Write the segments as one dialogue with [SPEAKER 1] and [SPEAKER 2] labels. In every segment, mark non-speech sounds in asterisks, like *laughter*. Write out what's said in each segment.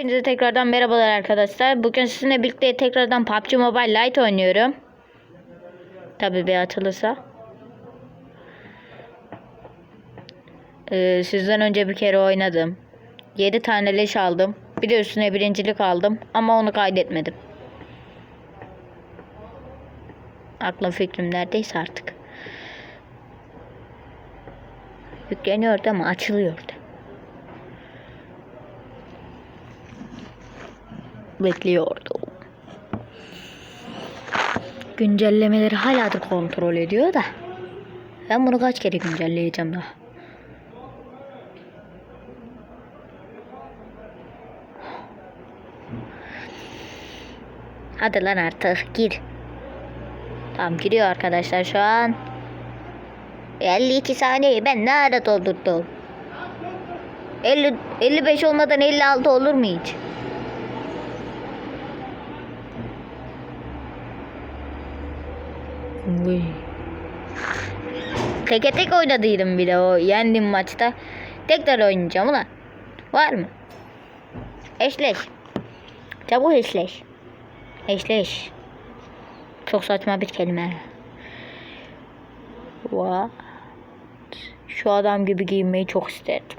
[SPEAKER 1] Hepinize tekrardan merhabalar arkadaşlar. Bugün sizinle birlikte tekrardan PUBG Mobile Lite oynuyorum. Tabii bir atılırsa. Ee, sizden önce bir kere oynadım. 7 tane leş aldım. Bir de üstüne birincilik aldım. Ama onu kaydetmedim. Aklım fikrim neredeyse artık. Yükleniyordu ama açılıyordu. Bekliyordum. Güncellemeleri hala da kontrol ediyor da. Ben bunu kaç kere güncelleyeceğim daha. Hadi lan artık gir. Tamam giriyor arkadaşlar şu an. 52 saniye ben ne ara doldurdum? 50, 55 olmadan 56 olur mu hiç? Vay. Teke tek oynadıydım bir de o yendim maçta. Tekrar oynayacağım ulan. Var mı? Eşleş. Çabuk eşleş. Eşleş. Çok saçma bir kelime. What? Şu adam gibi giyinmeyi çok isterdim.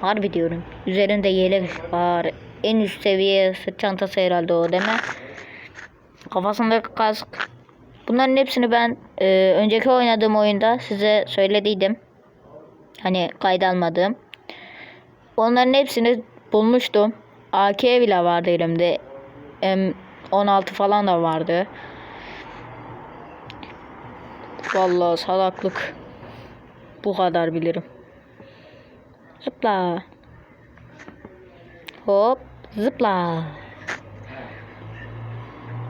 [SPEAKER 1] Harbi diyorum. Üzerinde yelek var. En üst seviye sırt çantası herhalde o değil mi? Kafasındaki kask Bunların hepsini ben e, önceki oynadığım oyunda size söylediydim. Hani kayda almadığım. Onların hepsini bulmuştum. AK bile vardı elimde. M16 falan da vardı. Vallahi salaklık. Bu kadar bilirim. Zıpla. Hop zıpla.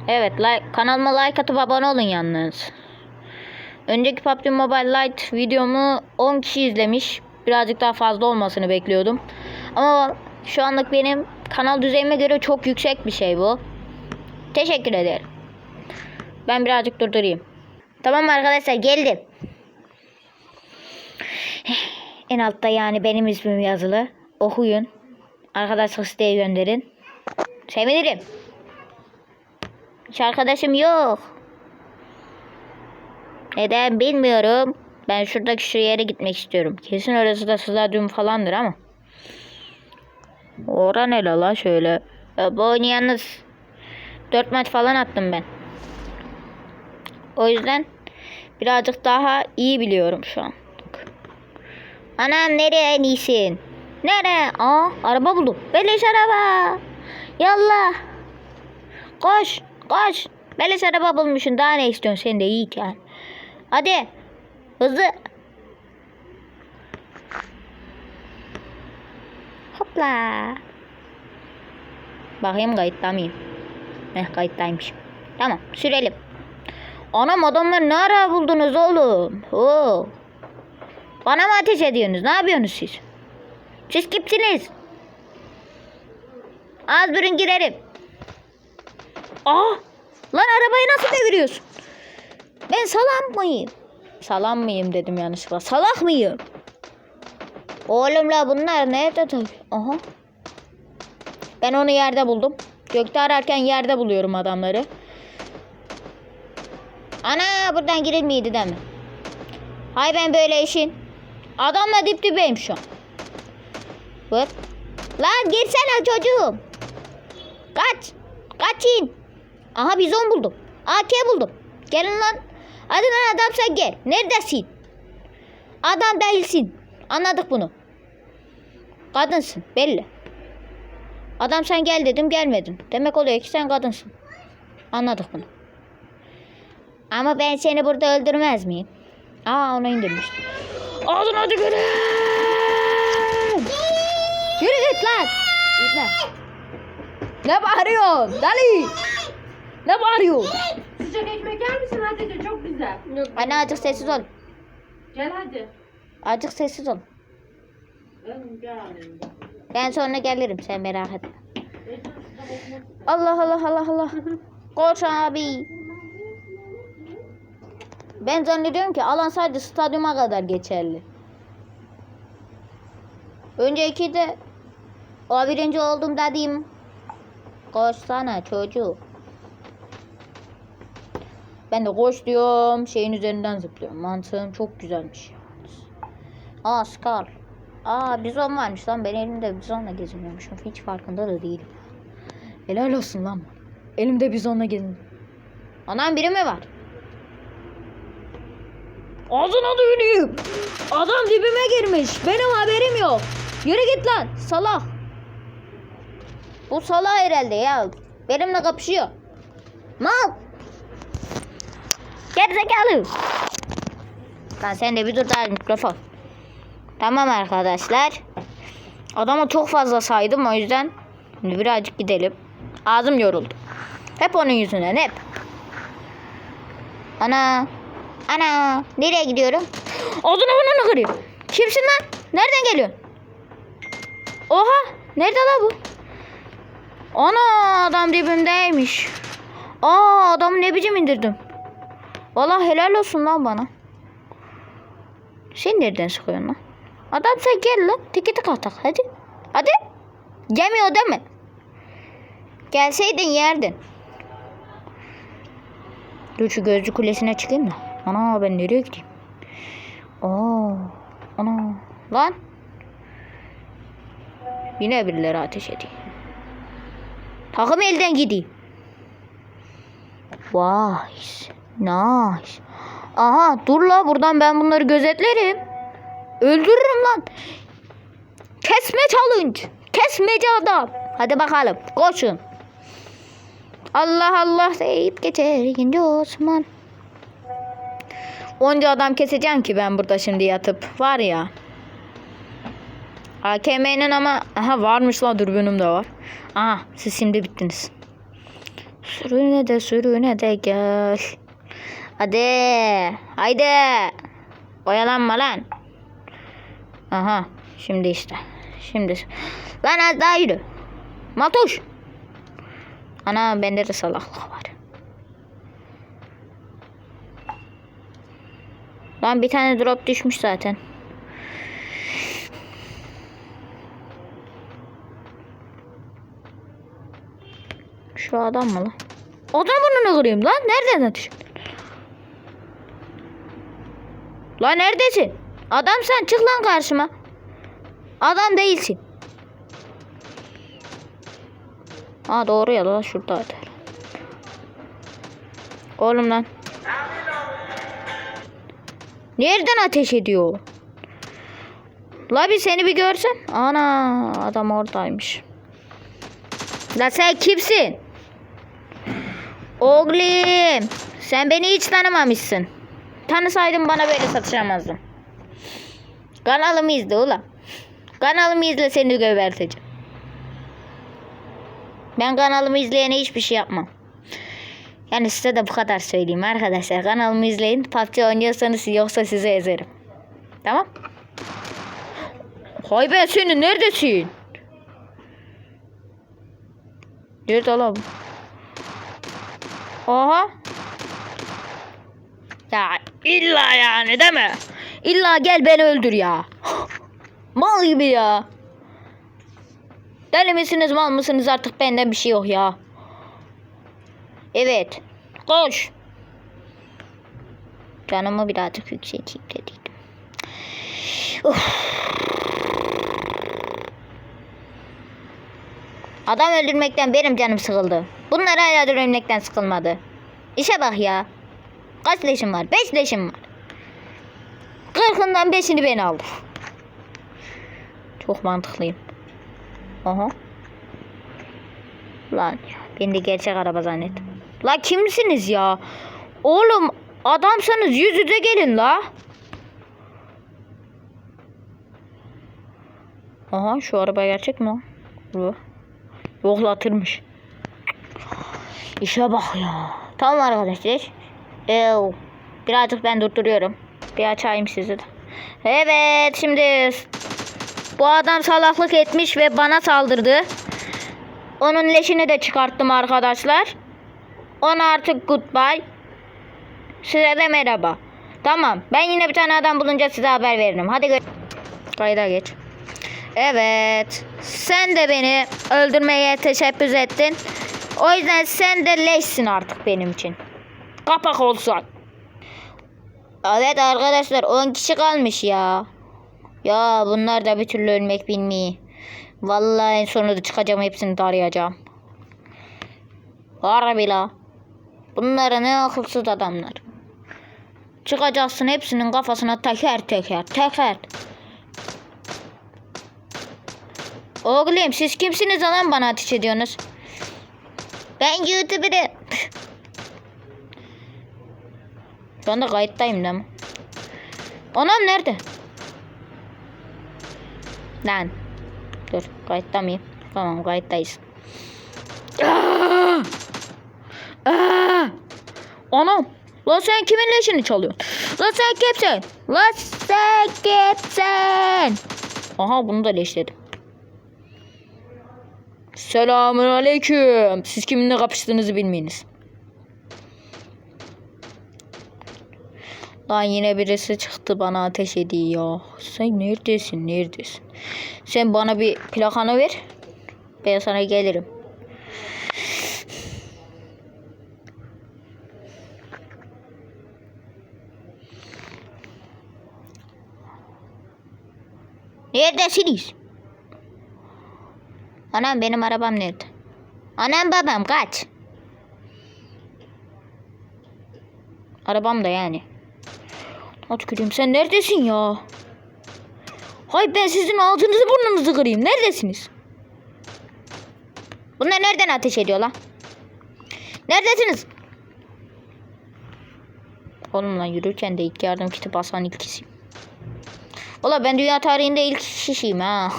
[SPEAKER 1] Evet like, kanalıma like atıp abone olun yalnız. Önceki PUBG Mobile Lite videomu 10 kişi izlemiş. Birazcık daha fazla olmasını bekliyordum. Ama şu anlık benim kanal düzeyime göre çok yüksek bir şey bu. Teşekkür ederim. Ben birazcık durdurayım. Tamam arkadaşlar geldim. *sighs* En altta yani benim ismim yazılı. Okuyun. Arkadaşlık siteye gönderin. Sevinirim. Hiç arkadaşım yok. Neden bilmiyorum. Ben şuradaki şu yere gitmek istiyorum. Kesin orası da stadyum falandır ama. Ora ne la şöyle. E, bu oynayanız 4 maç falan attım ben. O yüzden birazcık daha iyi biliyorum şu an. Anam nereye en iyisin? Nereye? Aa araba buldum. Beleş araba. Yallah. Koş. Koş. Beleş araba bulmuşsun. Daha ne istiyorsun sen de iyiyken. Hadi. Hızlı. Hopla. Bakayım kayıtta mıyım? Heh kayıttaymışım. Tamam sürelim. Anam adamlar ne ara buldunuz oğlum? Oo. Bana mı ateş ediyorsunuz? Ne yapıyorsunuz siz? Siz kimsiniz? Az durun girerim. Aa! Lan arabayı nasıl deviriyorsun? Ben salam mıyım? Salam mıyım dedim yanlışlıkla. Salak mıyım? Oğlum la bunlar nerede tabii? Aha. Ben onu yerde buldum. Gökte ararken yerde buluyorum adamları. Ana buradan girilmiydi değil mi? Hay ben böyle işin. Adamla dip dibeyim şu an. Hop. Lan girsene çocuğum. Kaç. Kaçın. Aha bizon buldum. AK buldum. Gelin lan. Hadi lan adam sen gel. Neredesin? Adam değilsin. Anladık bunu. Kadınsın belli. Adam sen gel dedim gelmedin. Demek oluyor ki sen kadınsın. Anladık bunu. Ama ben seni burada öldürmez miyim? Aa onu indirmiştim. Ağzına tükürüm. Yürü git lan. Gitme. Ne bağırıyorsun? Dali. Ne bağırıyorsun?
[SPEAKER 2] Sıcak ekmek yer misin hadi de çok güzel.
[SPEAKER 1] Anne azıcık sessiz ol.
[SPEAKER 2] Gel hadi.
[SPEAKER 1] Azıcık sessiz ol.
[SPEAKER 2] Ben gel alayım.
[SPEAKER 1] Ben sonra gelirim sen merak etme. Allah Allah Allah Allah. Koş abi. Ben zannediyorum ki alan sadece stadyuma kadar geçerli. Önceki de O birinci oldum dedim. Koşsana çocuk. Ben de koş diyorum. Şeyin üzerinden zıplıyorum. Mantığım çok güzelmiş. Aa Scar. Aa bizon varmış lan. Ben elimde bizonla geziniyormuşum. Hiç farkında da değilim. Helal olsun lan. Elimde bizonla gezin. Anam biri mi var? Ağzına tüküreyim. Adam dibime girmiş. Benim haberim yok. Yürü git lan salak. Bu salak herhalde ya. Benimle kapışıyor. Mal. Gerizekalı. Lan sen de bir dur daha mikrofon. Tamam arkadaşlar. Adama çok fazla saydım o yüzden birazcık gidelim. Ağzım yoruldu. Hep onun yüzünden hep. Ana. Ana. Nereye gidiyorum? Ağzını burnunu kırıyor. Kimsin lan? Nereden geliyorsun? Oha. Nerede lan bu? Ana adam dibimdeymiş. Aa adamı ne biçim indirdim. Vallahi helal olsun lan bana. Sen nereden sıkıyorsun lan? Adam sen gel lan. Tiki tık atak hadi. Hadi. Gelmiyor değil mi? Gelseydin yerdin. Dur şu gözcü kulesine çıkayım da. Ana ben nereye gideyim? Oo. Ana. Lan. Yine birileri ateş ediyor. Takım elden gideyim. Vay. Nice. Aha dur la buradan ben bunları gözetlerim. Öldürürüm lan. Kesme challenge. Kesmece adam. Hadi bakalım koşun. Allah Allah deyip geçer ikinci Osman. Onca adam keseceğim ki ben burada şimdi yatıp. Var ya. AKM'nin ama aha varmış la dürbünüm de var. Aha siz şimdi bittiniz. Sürüne de sürüne de gel. Hadi. Haydi. Oyalanma lan. Aha. Şimdi işte. Şimdi. Lan az daha yürü. Matuş. Ana bende de salaklık var. Lan bir tane drop düşmüş zaten. Şu adam mı lan? Adam burnunu kırayım lan. Nereden ateş? Lan neredesin? Adam sen çık lan karşıma. Adam değilsin. Aa doğru ya lan şurada atar. Oğlum lan. Nereden ateş ediyor? La bir seni bir görsem. Ana adam oradaymış. La sen kimsin? Oğlum sen beni hiç tanımamışsın. Tanısaydın bana böyle satışamazdın. Kanalımı izle ulan. Kanalımı izle seni göberteceğim. Ben kanalımı izleyene hiçbir şey yapmam. Yani size de bu kadar söyleyeyim arkadaşlar. Kanalımı izleyin. PUBG oynuyorsanız yoksa sizi ezerim. Tamam? Hay be seni neredesin? Nerede bu? Oha. Ya illa yani değil mi? İlla gel beni öldür ya. Mal gibi ya. Deli misiniz mal mısınız artık benden bir şey yok ya. Evet. Koş. Canımı birazcık yükselteyim dedim. Uf. Adam öldürmekten benim canım sıkıldı. Bunlar hala öldürmekten sıkılmadı. İşe bak ya. Kaç leşim var? Beş leşim var. Kırkından beşini ben aldım. Çok mantıklıyım. Aha. Lan ben de gerçek araba zannettim. La kimsiniz ya? Oğlum adamsanız yüz yüze gelin la. Aha şu araba gerçek mi? Bu. Yoklatırmış. İşe bak ya. Tamam arkadaşlar. Ee, birazcık ben durduruyorum. Bir açayım sizi de. Evet şimdi bu adam salaklık etmiş ve bana saldırdı. Onun leşini de çıkarttım arkadaşlar. Ona artık goodbye. Size de merhaba. Tamam. Ben yine bir tane adam bulunca size haber veririm. Hadi gö- Kayda geç. Evet. Sen de beni öldürmeye teşebbüs ettin. O yüzden sen de leşsin artık benim için. Kapak olsun. Evet arkadaşlar 10 kişi kalmış ya. Ya bunlar da bir türlü ölmek bilmiyor. Vallahi en sonunda çıkacağım hepsini tarayacağım. Harbi la. Bunlar ne akılsız adamlar. Çıkacaksın hepsinin kafasına teker teker teker. Oğlum siz kimsiniz lan bana ateş ediyorsunuz? Ben YouTuber'ım. Şu anda kayıttayım değil mi? Anam nerede? Lan. Dur kayıtta mıyım? Tamam kayıttayız. Aa! Aa! Anam. Lan sen kimin leşini çalıyorsun? Lan sen kimsin? Lan sen kimsin? Aha bunu da leşledim. Selamun aleyküm. Siz kiminle kapıştığınızı bilmeyiniz. Lan yine birisi çıktı bana ateş ediyor. Sen neredesin neredesin? Sen bana bir plakanı ver. Ben sana gelirim. Neredesiniz? Anam benim arabam nerede? Anam babam kaç. Arabam da yani. At gülüm sen neredesin ya? Hay ben sizin ağzınızı burnunuzu kırayım. Neredesiniz? Bunlar nereden ateş ediyor lan? Neredesiniz? Oğlum lan yürürken de ilk yardım kiti basan ilk kişiyim. Ola ben dünya tarihinde ilk kişiyim ha.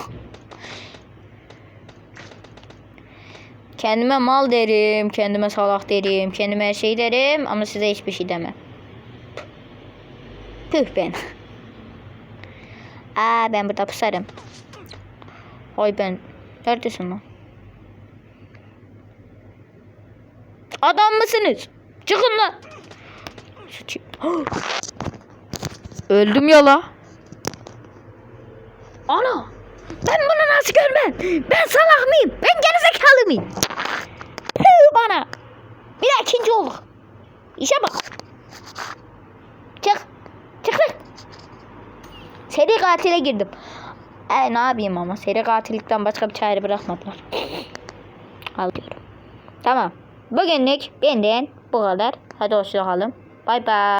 [SPEAKER 1] Kendime mal derim, kendime salak derim, kendime her şey derim ama size hiçbir şey demem. Püh ben. Aa ben burada pusarım. Oy ben. Neredesin lan? Adam mısınız? Çıkın lan. *gasps* Öldüm ya. Ana. Ben bunu nasıl görmem? Ben salak mıyım? Ben gerizekalı mıyım? Püh bana. Bir ikinci olduk. İşe bak. Çık. Çık lan. Seri katile girdim. E ne yapayım ama seri katillikten başka bir çare bırakmadılar. Al. Tamam. Bugünlük benden bu kadar. Hadi hoşçakalın. Bay bay.